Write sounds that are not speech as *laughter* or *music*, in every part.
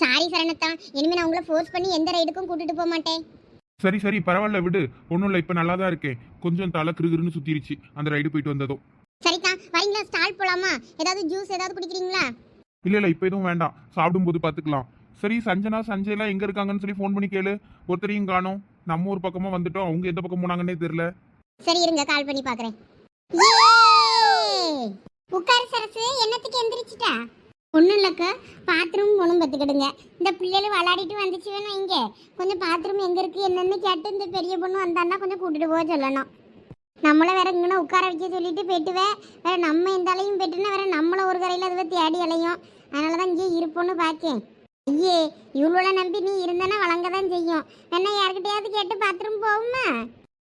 Sorry சரணத்தா இனிமே நான் உங்களை ஃபோர்ஸ் பண்ணி எந்த ரைடுக்கும் கூட்டிட்டு போக மாட்டேன். சரி சரி பரவாயில்ல விடு. ஒன்றும் இல்லை இப்போ நல்லா தான் இருக்கேன் கொஞ்சம் தலை கிருகிருன்னு சுத்திருச்சு அந்த ரைடு போயிட்டு வந்ததும். சரிக்கா வரீங்களா? ஸ்டால் போலாமா? ஏதாவது ஜூஸ் ஏதாவது குடிக்கிறீங்களா? இல்லை இல்லை இப்போ எதுவும் வேண்டாம். சாப்பிடும்போது பார்த்துக்கலாம் சரி சஞ்சனா சஞ்சய்லாம் எங்கே இருக்காங்கன்னு சொல்லி ஃபோன் பண்ணி கேளு. ஒருத்தரையும் காணோம். நம்ம ஒரு பக்கமாக வந்துட்டோம். அவங்க எந்த பக்கம் போனாங்கன்னே தெரில சரி இருங்க கால் பண்ணி பாக்குறேன். உட்காரு சரசு. என்னத்துக்கு எந்திரிச்சிட்டா? ஒன்றும் இல்லைக்கா. பாத்ரூம் ஒன்றும் கற்றுக்கிடுங்க இந்த பிள்ளைகள் விளாடிட்டு வந்துச்சு வேணும் இங்கே. கொஞ்சம் பாத்ரூம் எங்கே இருக்குது என்னென்னு கேட்டு இந்த பெரிய பொண்ணு வந்தான்னா கொஞ்சம் கூட்டிட்டு போக சொல்லணும். நம்மளை வேற இங்கே உட்கார வைக்க சொல்லிட்டு போயிட்டுவேன் வேற நம்ம இந்த அலையும் போயிட்டுன்னா வேற நம்மளை ஒரு கரையில் அதுவே தேடி அலையும். அதனால தான் இங்கே இருப்போன்னு பார்க்கேன் ஐயே இவ்வளோ நம்பி நீ இருந்தனா வழங்க தான் செய்யும். வேணா யார்கிட்டயாவது கேட்டு பாத்ரூம் போகுமா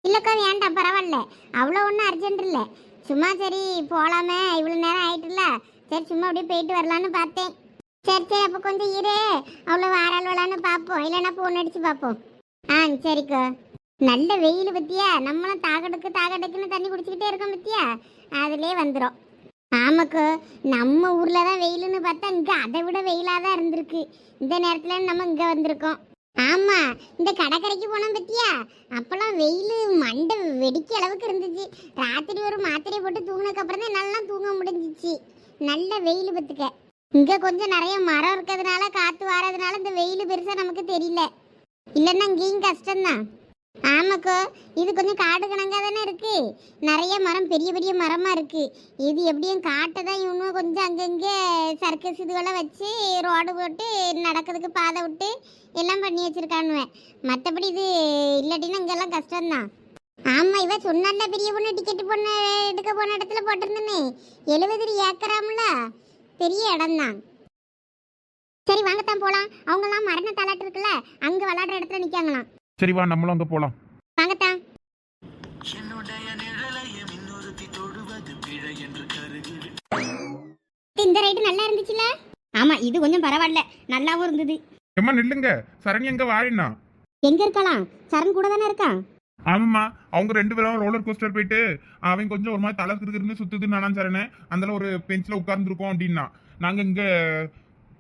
இல்லைக்கா வேண்டாம் பரவாயில்ல. அவ்வளோ ஒன்றும் அர்ஜென்ட் இல்லை. சும்மா சரி போகலாமே இவ்வளோ நேரம் ஆயிட்டுல சரி சும்மா அப்படியே போயிட்டு வரலான்னு பார்த்தேன். சரி சரி அப்போ கொஞ்சம் இரு. அவ்வளோ வாரால் பார்ப்போம். இல்லைன்னா ஃபோன் அடித்து பார்ப்போம். ஆ சரிக்கா. நல்ல வெயில் பத்தியா? நம்மளும் தாகடுக்கு தாகடுக்குன்னு தண்ணி குடிச்சிக்கிட்டே இருக்கோம் பத்தியா? அதுலேயே வந்துடும் ஆமாக்கோ நம்ம ஊரில் தான் வெயிலுன்னு பார்த்தா இங்கே அதை விட வெயிலாக தான் இருந்திருக்கு. இந்த நேரத்தில் நம்ம இங்கே வந்திருக்கோம். ஆமாம் இந்த கடற்கரைக்கு போனோம் பத்தியா? அப்போல்லாம் வெயில் மண்டை வெடிக்க அளவுக்கு இருந்துச்சு. ராத்திரி ஒரு மாத்திரை போட்டு தூங்கினதுக்கப்புறம் தான் நல்லா தூங்க முடிஞ்சிச்சு. நல்ல வெயில் பத்துக்க இங்க கொஞ்சம் நிறைய மரம் இருக்கிறதுனால காத்து வாரதுனால இந்த வெயில் பெருசா நமக்கு தெரியல. இல்லைன்னா இங்கேயும் கஷ்டம்தான். ஆமாக்கோ இது கொஞ்சம் காடு கணங்கா தானே இருக்கு. நிறைய மரம் பெரிய பெரிய மரமா இருக்கு. இது எப்படியும் காட்டை தான் இவனும் கொஞ்சம் அங்கங்கே சர்க்கஸ் இதுவெல்லாம் வச்சு ரோடு போட்டு நடக்கிறதுக்கு பாதை விட்டு எல்லாம் பண்ணி வச்சிருக்கானுவேன். மற்றபடி இது இல்லாட்டினா இங்கெல்லாம் கஷ்டம்தான். ஆமா இவ சொன்னால பெரிய பொண்ணு டிக்கெட் பொண்ணு எடுக்க போன இடத்துல போட்டிருந்தேனே எழுபது ஏக்கராம்ல. பெரிய இடம்தான். சரி வாங்கத்தான் போலாம். அவங்கெல்லாம் மரண தலாட்டு இருக்குல்ல அங்க விளையாடுற இடத்துல நிக்காங்களாம். சரி வா நம்மளும் அங்கே போகலாம் வாங்கத்தான் இந்த ரைடு நல்லா இருந்துச்சுல? ஆமா இது கொஞ்சம் பரவாயில்ல. நல்லாவும் இருந்தது. எம்மா நில்லுங்க. சரணி எங்கே வாரினா எங்க இருக்கலாம்? சரண் கூட தானே இருக்கான்? ஆமாம்மா அவங்க ரெண்டு பேரும் ரோலர் கோஸ்டர் போயிட்டு அவன் கொஞ்சம் ஒரு மாதிரி தலை கிருகிருன்னு சுத்துதுன்னு நானும் சரணேன் அதில் ஒரு பெஞ்சில் உட்கார்ந்துருக்கோம் அப்படின்னா நாங்கள் இங்கே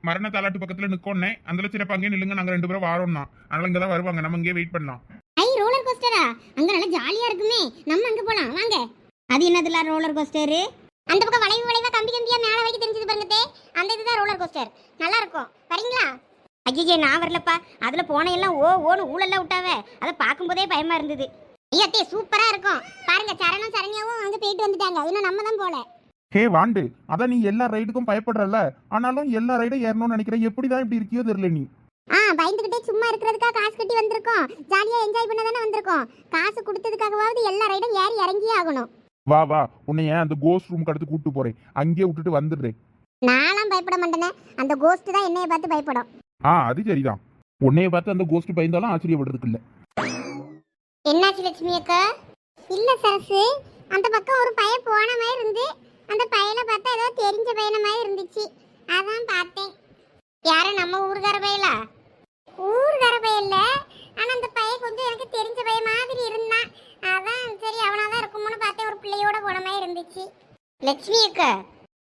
மரண தாலாட்டு பக்கத்தில் நிற்கோன்னே அதில் சிறப்பு அங்கேயே நில்லுங்க நாங்கள் ரெண்டு பேரும் வாரோம்னா அதனால இங்கே தான் வருவாங்க நம்ம இங்கே வெயிட் பண்ணலாம். ஐ ரோலர் கோஸ்டரா அங்க நல்லா ஜாலியா இருக்குமே. நம்ம அங்க போலாம் வாங்க. அது என்னதுல ரோலர் கோஸ்டர் அந்த பக்கம் வளைவு வளைவா கம்பி கம்பியா மேல வரைக்கும் தெரிஞ்சது பாருங்க தே. அந்த இதுதான் ரோலர் கோஸ்டர் நல்லா இருக்கும். வரீங்களா? ஐயே நான் வரலப்பா. அதுல போன எல்லாம் ஓ ஓன்னு ஊழல்லாம் விட்டாவே. அதை பார்க்கும்போதே பயமா இருந்தது. ஐயா தே சூப்பரா இருக்கும். பாருங்க சரணம் சரண்யாவும் அங்க போயிட்டு வந்துட்டாங்க. இன்னும் நம்ம தான் போல. ஹே வாண்டு. அதான் நீ எல்லா ரைடுக்கும் பயப்படுறல ஆனாலும் எல்லா ரைடும் ஏறணும்னு நினைக்கிறேன் எப்படி தான் இப்படி இருக்கியோ தெரியல நீ. ஆ பயந்துகிட்டே சும்மா இருக்கிறதுக்கா காசு கட்டி வந்திருக்கோம். ஜாலியா என்ஜாய் பண்ண தானே வந்திருக்கோம். காசு கொடுத்ததுக்காகவாவது எல்லா ரைடும் ஏறி இறங்கியே ஆகணும். வா வா. உன்னைய அந்த கோஸ்ட் ரூம் அடுத்து கூட்டு போறேன். அங்கேயே விட்டுட்டு வந்துடுறேன். நான்லாம் பயப்பட மாட்டேனே. அந்த கோஸ்ட் தான் என்னைய பார்த்து பயப்படும். ஆ அது சரிதான். உன்னைய பார்த்து அந்த கோஸ்ட் பயந்தாலும் ஆச்சரியப்படுறதுக்கு இல்ல. என்னாச்சு லட்சுமி அக்கா? இல்ல சரசு. அந்த பக்கம் ஒரு பையன் போன மாதிரி இருந்து அந்த பையனை பார்த்தா ஏதோ தெரிஞ்ச பையன மாதிரி இருந்துச்சு. அதான் பார்த்தேன். யாரு நம்ம ஊர்கார பையலா? ஊர்கார பையல்ல ஆனா அந்த பையன் கொஞ்சம் எனக்கு தெரிஞ்ச பையன் மாதிரி இருந்தான். அதான் சரி அவனாதான் இருக்குமோன்னு பார்த்தேன். ஒரு பிள்ளையோட போன மாதிரி இருந்துச்சு. லட்சுமி அக்கா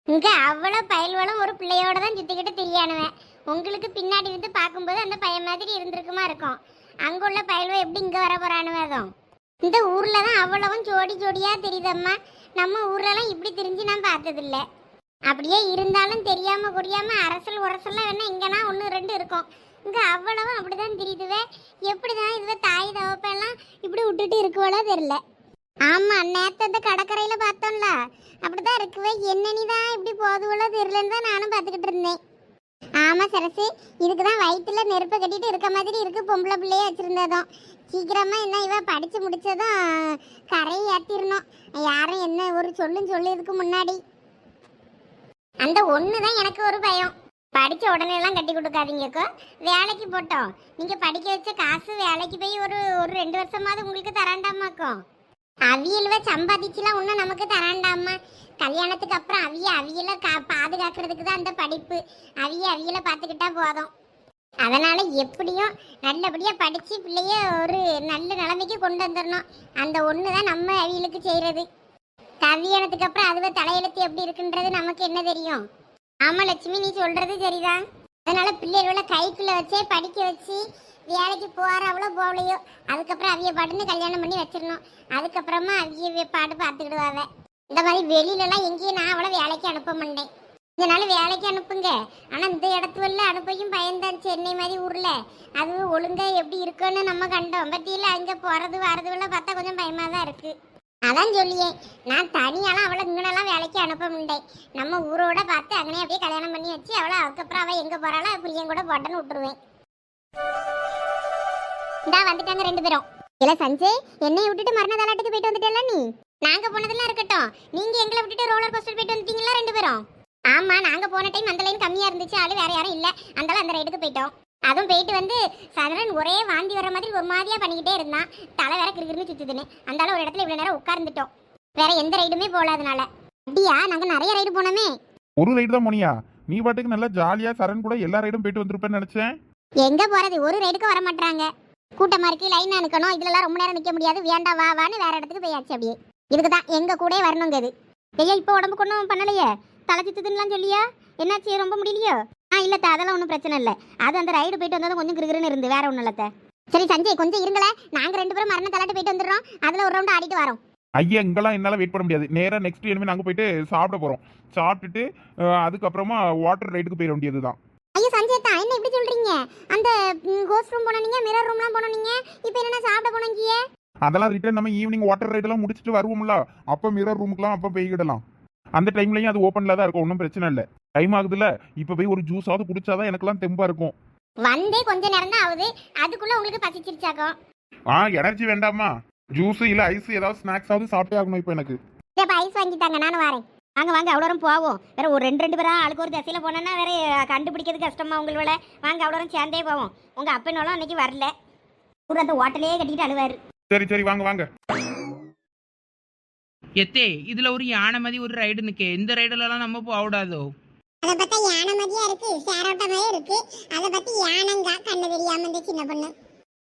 இங்க அவ்வளவு பயல்வளும் ஒரு பிள்ளையோட தான் சுத்திக்கிட்டு தெரியானுவேன். உங்களுக்கு பின்னாடி இருந்து பார்க்கும்போது அந்த பையன் மாதிரி இருந்திருக்குமா இருக்கும். அங்க உள்ள பயல்வ எப்படி இங்க வர போறானுவதும் இந்த ஊர்ல தான் அவ்வளவும் ஜோடி ஜோடியா தெரியுதம்மா. நம்ம ஊர்லலாம் இப்படி தெரிஞ்சு நான் பார்த்ததில்ல. அப்படியே இருந்தாலும் தெரியாம புரியாம அரசல் உரசல்லாம் வேணா இங்கன்னா ஒன்று ரெண்டு இருக்கும். இங்க அவ்வளவும் அப்படிதான் தெரியுதுவே. எப்படிதான் இதுவே தாய் தவப்பெல்லாம் இப்படி விட்டுட்டு இருக்குவளோ தெரியல. ஆமா நேத்து அந்த கடற்கரையில பார்த்தோம்ல. அப்படிதான் இருக்குவே. என்னனிதான் தான் இப்படி போதுவளோ தெரியலன்னு தான் நானும் பார்த்துக்கிட்டு இருந்தேன். ஆமா சரசு இதுக்கு தான் வயிற்றுல நெருப்பை கட்டிட்டு இருக்க மாதிரி இருக்கு பொம்பளை பிள்ளையே வச்சிருந்ததும். சீக்கிரமா என்ன இவ படிச்சு முடிச்சதும் கரையை ஏத்திரணும். யாரும் என்ன ஒரு சொல்லுன்னு சொல்லியதுக்கு முன்னாடி. அந்த ஒன்று தான் எனக்கு ஒரு பயம். படிச்ச உடனே எல்லாம் கட்டி கொடுக்காதீங்கக்கோ வேலைக்கு போட்டோம். நீங்க படிக்க வச்ச காசு வேலைக்கு போய் ஒரு ஒரு ரெண்டு வருஷமாவது உங்களுக்கு தராண்டாமாக்கும் அவியல்வ சம்பாதிச்சுலாம் ஒன்றும் நமக்கு தராண்டாமா கல்யாணத்துக்கு அப்புறம் அவிய அவியல கா பாதுகாக்கிறதுக்கு தான் அந்த படிப்பு. அவிய அவியல பார்த்துக்கிட்டா போதும். அதனால எப்படியும் நல்லபடியாக படித்து பிள்ளைய ஒரு நல்ல நிலைமைக்கு கொண்டு வந்துடணும் அந்த ஒன்று தான் நம்ம அவியலுக்கு செய்கிறது கல்யாணத்துக்கு அப்புறம் அதுவே தலையெழுத்து எப்படி இருக்குன்றது நமக்கு என்ன தெரியும்? ஆமா லட்சுமி நீ சொல்கிறது சரிதான். அதனால பிள்ளைகளோட கைக்குள்ளே வச்சே படிக்க வச்சு வேலைக்கு போகிறவளோ போகலையோ. அதுக்கப்புறம் அவிய பாட்டுன்னு கல்யாணம் பண்ணி வச்சிடணும். அதுக்கப்புறமா அவிய பாட்டு பார்த்துக்கிடுவாவ. இந்த மாதிரி வெளியிலலாம் எங்கேயும் நான் அவளை வேலைக்கு அனுப்ப மாட்டேன். இதனால வேலைக்கு அனுப்புங்க. ஆனால் இந்த இடத்துல அனுப்பையும் பயந்தான். சென்னை மாதிரி ஊரில். அது ஒழுங்காக எப்படி இருக்குன்னு நம்ம கண்டோம். பட்டியில் அங்கே போகிறது போறது வரதுலாம் பார்த்தா கொஞ்சம் பயமாக தான் இருக்கு. அதான் சொல்லியே நான் தனியாலாம் அவளை இங்கனெல்லாம் வேலைக்கு அனுப்ப முடியேன் நம்ம ஊரோட பார்த்து அங்கனே அப்படியே கல்யாணம் பண்ணி வச்சு அவளை அதுக்கப்புறம் அவள் எங்கே போகிறாளோ புரியன் கூட போட்டேன்னு விட்டுருவேன். இந்தா வந்துட்டாங்க ரெண்டு பேரும். இல்ல சஞ்சய் என்னைய விட்டுட்டு மரண தலாட்டுக்கு போயிட்டு வந்துட்டேல நீ? நாங்க போனதெல்லாம் இருக்கட்டும். நீங்க எங்களை விட்டுட்டு ரோலர் கோஸ்டர் போயிட்டு வந்துட்டீங்களா ரெண்டு பேரும்? ஆமா நாங்க போன டைம் அந்த லைன் கம்மியா இருந்துச்சு. ஆளு வேற யாரும் இல்ல. அந்தால அந்த ரைடுக்கு போயிட்டோம். அதுவும் போயிட்டு வந்து சந்திரன் ஒரே வாந்தி வர மாதிரி ஒரு மாதிரியா பண்ணிக்கிட்டே இருந்தான். தலை வேற கிருகிருன்னு சுத்துதுன்னு. அந்தால ஒரு இடத்துல இவ்வளவு நேரம் உட்கார்ந்துட்டோம். வேற எந்த ரைடுமே போலாதனால அப்படியா? நாங்க நிறைய ரைடு போனோமே. ஒரு ரைடு தான் போனியா? நீ பாட்டுக்கு நல்லா ஜாலியா சரண் கூட எல்லா ரைடும் போயிட்டு வந்திருப்பேன்னு நினைச்சேன். எங்க போறது? ஒரு ரைடுக்கு வர மாட்டாங்க கூட்டமா இருக்கு லைன் அனுக்கணும் இதுலலாம் ரொம்ப நேரம் நிக்க முடியாது. வேண்டாம் வா வான்னு வேற இடத்துக்கு போயாச்சு அப்படியே. இதுக்கு தான் எங்க கூட வரணுங்க இது. ஐயா இப்போ உடம்புக்கு ஒன்றும் பண்ணலையே? தலை சுத்துதுன்னுலாம் சொல்லியா? என்னாச்சு? ரொம்ப முடியலையோ? ஆ இல்ல அதெல்லாம் ஒன்றும் பிரச்சனை இல்லை. அது அந்த ரைடு போயிட்டு வந்ததும் கொஞ்சம் கிருகிருன்னு இருந்து வேற ஒன்றும் இல்லத்த சரி சஞ்சய் கொஞ்சம் இருங்களே. நாங்க ரெண்டு பேரும் மரண தலாட்டு போயிட்டு வந்துடுறோம். அதுல ஒரு ரவுண்ட் ஆடிட்டு வரோம். ஐயா இங்கெல்லாம் என்னால் வெயிட் பண்ண முடியாது. நேராக நெக்ஸ்ட் இனிமேல் நாங்கள் போயிட்டு சாப்பிட போகிறோம் சாப்பிட்டுட்டு அதுக்கப்புறமா வாட்டர் ரைடுக்கு போயிட வேண்டியது தான் ஐயோ சஞ்சய் தான் என்ன இப்படி சொல்றீங்க? அந்த ஹோஸ்ட் ரூம் போனீங்க மிரர் ரூம்லாம் போனீங்க இப்போ என்னன்னா சாப்பிட போனீங்க அதெல்லாம் ரிட்டர்ன் நம்ம ஈவினிங் வாட்டர் ரைடெல்லாம் முடிச்சுட்டு வருவோம்ல. அப்போ மிரர் ரூமுக்குலாம் அப்போ போய்கிடலாம் அந்த டைம்லையும் அது ஓப்பனில் தான் இருக்கும் ஒன்றும் பிரச்சனை இல்லை. டைம் ஆகுதுல்ல இப்போ போய் ஒரு ஜூஸாவது குடிச்சாதான் எனக்கெல்லாம் தெம்பா இருக்கும். வந்தே கொஞ்ச நேரம் தான் ஆகுது. அதுக்குள்ள உங்களுக்கு பசிச்சிருச்சாக்கும். ஆ எனர்ஜி வேண்டாமா? ஜூஸ் இல்லை ஐஸ் ஏதாவது ஸ்நாக்ஸாவது சாப்பிட்டே ஆகணும் இப்போ எனக்கு. ஐஸ் வாங்கிட்டாங்க நானும் வரேன். வாங்க வாங்க அவ்வளோ தூரம் போவோம். வேற ஒரு ரெண்டு ரெண்டு பேரா ஆளுக்கு ஒரு திசையில போனோன்னா வேற கண்டுபிடிக்கிறது கஷ்டமா உங்களோட வாங்க அவ்வளோ தூரம் சேர்ந்தே போவோம். உங்க அப்பனோலாம் அன்னைக்கு வரல. ஊர் அந்த ஹோட்டலே கட்டிட்டு அழுவாரு. சரி சரி வாங்க வாங்க. எத்தே இதுல ஒரு யானை மாதிரி ஒரு ரைடு நிக்க. இந்த ரைடுலலாம் நம்ம போகக்கூடாதோ அதை பார்த்தா யானை மாதிரியா இருக்கு. சேரோட்ட மாதிரி இருக்கு. அதை பத்தி யானைங்க கண்ணு தெரியாம இந்த சின்ன பொண்ணு.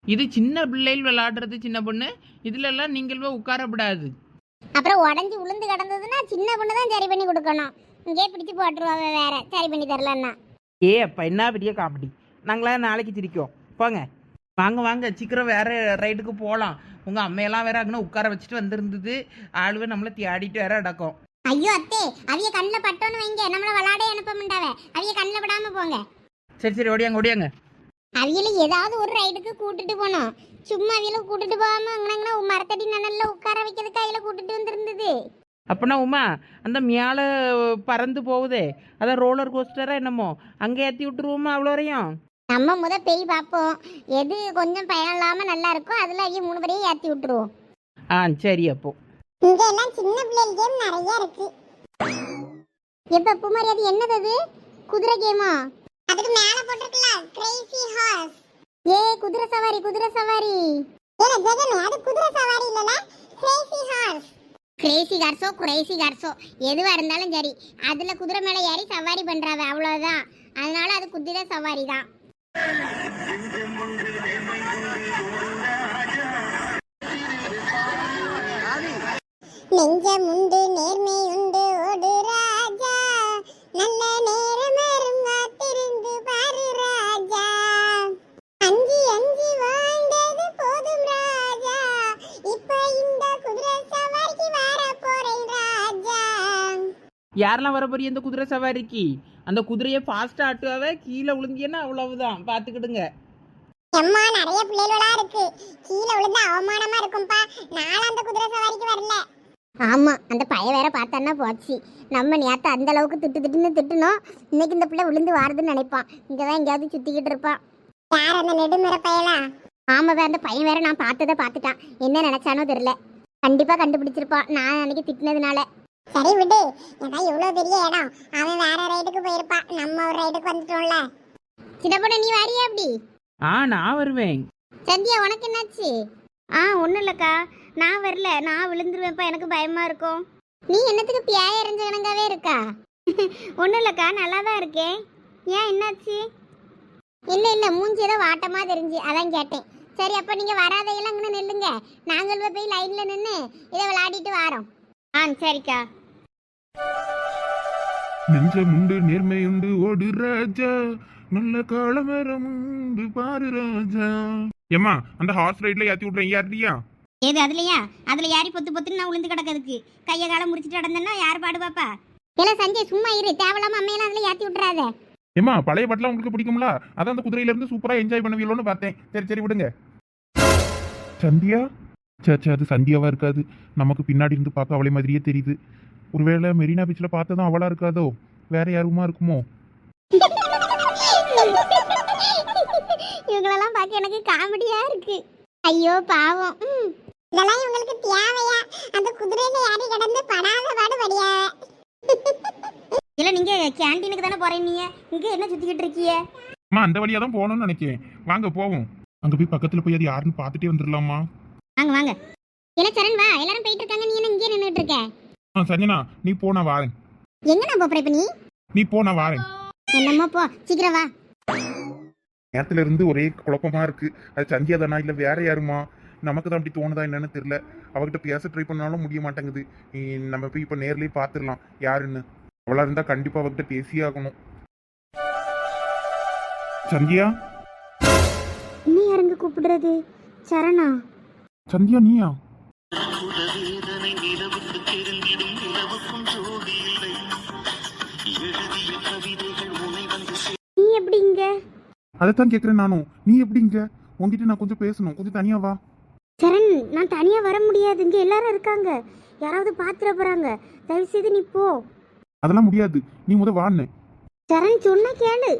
இது சின்ன பிள்ளைகள் விளையாடுறது சின்ன பொண்ணு. இதுல எல்லாம் நீங்கள் உட்காரப்படாது. அப்புறம் உடஞ்சி உளுந்து கிடந்ததுன்னா சின்ன பொண்ணு தான் சரி பண்ணி கொடுக்கணும். இங்கே பிடிச்சு போட்டுருவாங்க வேற. சரி பண்ணி தரலன்னா. ஏ அப்பா என்ன பெரிய காமெடி. நாங்களாம் நாளைக்கு சிரிக்கோம். போங்க. வாங்க வாங்க. சீக்கிரம் வேற ரைடுக்கு போகலாம் உங்க அம்மையெல்லாம் வேற அங்கே உட்கார வச்சுட்டு வந்திருந்தது. ஆளுவே நம்மளை தேடிட்டு வேற அடக்கம். ஐயோ அத்தே அவிய கண்ணில் பட்டோன்னு வைங்க. நம்மள விளாடே அனுப்ப மாட்டாவ. அவிய கண்ணில் படாம போங்க. சரி சரி ஓடியாங்க ஓடியாங்க. அவியல ஏதாவது ஒரு ரைடுக்கு கூட்டிட்டு போனோம். சும்மா அவியல கூட்டிட்டு போகாம அங்கனங்கன்னா மரத்தடி நனல்ல உட்கார வைக்கிறதுக்கு அவியல கூட்டிட்டு வந்திருந்தது. அப்பனா உமா அந்த மேலே பறந்து போகுதே. அதான் ரோலர் கோஸ்டரா என்னமோ? அங்கே ஏற்றி விட்டுருவோமா அவ்வளோ வரையும்? நம்ம முத பேய் பார்ப்போம் எது கொஞ்சம் பயன் இல்லாம நல்லா இருக்கோ அதுல அவிய மூணு பேரையும் ஏத்தி விட்டுருவோம். ஆ சரி அப்போ. இங்க எல்லாம் சின்ன பிள்ளைகள் கேம் நிறைய இருக்கு. எப்ப பூமாரி அது என்னது அது? குதிரை கேமா அதுக்கு மேல போட்டிருக்கலாம் கிரேசி ஹார்ஸ் ஏ குதிரை சவாரி குதிரை சவாரி. ஏல ஜெகன் அது குதிரை சவாரி இல்லல கிரேசி ஹார்ஸ் கிரேசி கார்ஸோ கிரேசி கார்ஸோ எதுவா இருந்தாலும் சரி அதுல குதிரை மேல ஏறி சவாரி பண்றாவ அவ்வளவுதான். அதனால அது குதிரை சவாரி தான். நெஞ்சம் உண்டு நேர்மை உண்டு ஓடு ராஜா. நல்ல நேரம் யாரெல்லாம் வர போறீங்க? இந்த குதிரை சவாரிக்கு. அந்த குதிரையை ஃபாஸ்ட்டாக ஆட்டுவாவே? கீழே விழுந்தியன்னா அவ்வளவுதான். பார்த்துக்கிடுங்க. அம்மா நிறைய பிள்ளைகளா இருக்கு. கீழே விழுந்து அவமானமா இருக்கும்பா. நானும் அந்த குதிரை சவாரிக்கு வரல. ஆமா அந்த பைய வேற பார்த்தான்னா போச்சு. நம்ம நேத்து அந்த அளவுக்கு திட்டு திட்டுன்னு திட்டுனோம். இன்னைக்கு இந்த பிள்ளை விழுந்து வாருதுன்னு நினைப்பான். இங்கதான் எங்கேயாவது சுத்திக்கிட்டு இருப்பான். யார் அந்த நெடுமுறை பையலா? ஆமாவே அந்த பையன் வேற நான் பார்த்ததை பார்த்துட்டான். என்ன நினைச்சானோ தெரியல. கண்டிப்பா கண்டுபிடிச்சிருப்பான். நான் அன்னைக்கு திட்டினதுனால. சரி விடு. ஏதாவது இவ்வளவு பெரிய இடம். அவன் வேற ரைடுக்கு போயிருப்பான் நம்ம ஒரு ரைடுக்கு வந்துட்டோம்ல. சின்னப்பட நீ வாரியா அப்படி? ஆ நான் வருவேன். சந்தியா உனக்கு என்னாச்சு? ஆ ஒன்றும் இல்லைக்கா. நான் வரல. நான் விழுந்துருவேன்ப்பா. எனக்கு பயமா இருக்கும். நீ என்னத்துக்கு பியாய எறிஞ்சவனங்காவே இருக்கா? *laughs* ஒன்றும் இல்லைக்கா. நல்லா தான் இருக்கேன். ஏன் என்னாச்சு? இல்லை இல்லை. மூஞ்சி ஏதோ வாட்டமாக தெரிஞ்சு. அதான் கேட்டேன். சரி அப்போ நீங்கள் வராதையெல்லாம் இங்கே நில்லுங்க. நாங்கள் போய் லைனில் நின்று இதை விளையாடிட்டு வரோம். ஆ சரிக்கா. நெஞ்சம் உண்டு நேர்மை உண்டு ஓடு ராஜா. நல்ல காலமரம் உண்டு பாரு ராஜா. ஏம்மா அந்த ஹார்ஸ் ரைட்ல ஏத்தி விட்றேன் ஏறியா ஏது அதுலயா? அதுல யாரி பொத்து பொத்துன்னு நான் உளுந்து கிடக்கிறதுக்கு. கைய காலம் முடிச்சிட்டு நடந்தேன்னா யார் பாடு பாப்பா இல்ல சஞ்சய் சும்மா இரு. தேவையில்லாம அம்மையெல்லாம் அதுல ஏத்தி விட்டுறாத. ஏம்மா பழைய பாட்டுலாம் உங்களுக்கு பிடிக்கும்ல? அதான் அந்த குதிரையில இருந்து சூப்பரா என்ஜாய் பண்ணுவீங்களோன்னு பார்த்தேன். சரி சரி விடுங்க. சந்தியா? சே சே அது சந்தியாவா இருக்காது. நமக்கு பின்னாடி இருந்து பார்க்க அவளை மாதிரியே தெரியுது. ஒருவேளை மெரினா பீச்சில் பார்த்ததும் அவளா இருக்காதோ? வேற யாருமா இருக்குமோ? இவங்களெல்லாம் பார்க்க எனக்கு காமெடியா இருக்கு. ஐயோ பாவம். ம். இதெல்லாம் இவங்களுக்கு தேவையா? அந்த குதிரையில யாரி கிடந்து படாத பாடு படியா இல்ல நீங்க கேண்டீனுக்கு தானே போறீங்க இங்க என்ன சுத்திக்கிட்டு இருக்கீங்க அம்மா அந்த வழியா தான் போகணும்னு நினைக்கிறேன். வாங்க போவோம். அங்க போய் பக்கத்துல போய் அது யாருன்னு பார்த்துட்டே வந்துடலாமா? வாங்க வாங்க. இல்ல சரண் வா. எல்லாரும் போயிட்டு இருக்காங்க. நீ என்ன இங்கே நின்னுட்டு இருக்க? ஆ சஞ்சனா நீ போ நான் வாரேன். எங்க நான் போறேன் இப்ப நீ? நீ போ நான் வாரேன். என்னம்மா போ. சீக்கிரம் வா. நேரத்துல இருந்து ஒரே குழப்பமா இருக்கு. அது சந்தியா தானா இல்ல வேற யாருமா? நமக்கு தான் அப்படி தோணுதா என்னன்னு தெரியல. அவகிட்ட பேச ட்ரை பண்ணாலும் முடிய மாட்டேங்குது. நம்ம போய் இப்ப நேர்லயே பாத்துடலாம் யாருன்னு? அவளா இருந்தா கண்டிப்பா அவகிட்ட பேசியே ஆகணும். சந்தியா? நீ யாருங்க கூப்பிடுறது? சரணா? சந்தியா நீயா நீ எப்படி இங்க அதைத்தான் கேக்குறேன் நானும் நீ எப்படி இங்க உன்கிட்ட நான் கொஞ்சம் பேசணும். கொஞ்சம் தனியா வா. சரண் நான் தனியா வர முடியாது. இங்க எல்லாரும் இருக்காங்க. யாராவது பாத்துற போறாங்க. தயவு செய்து நீ போ. அதெல்லாம் முடியாது. நீ முத வான்னு. சரண் சொன்னா கேளு.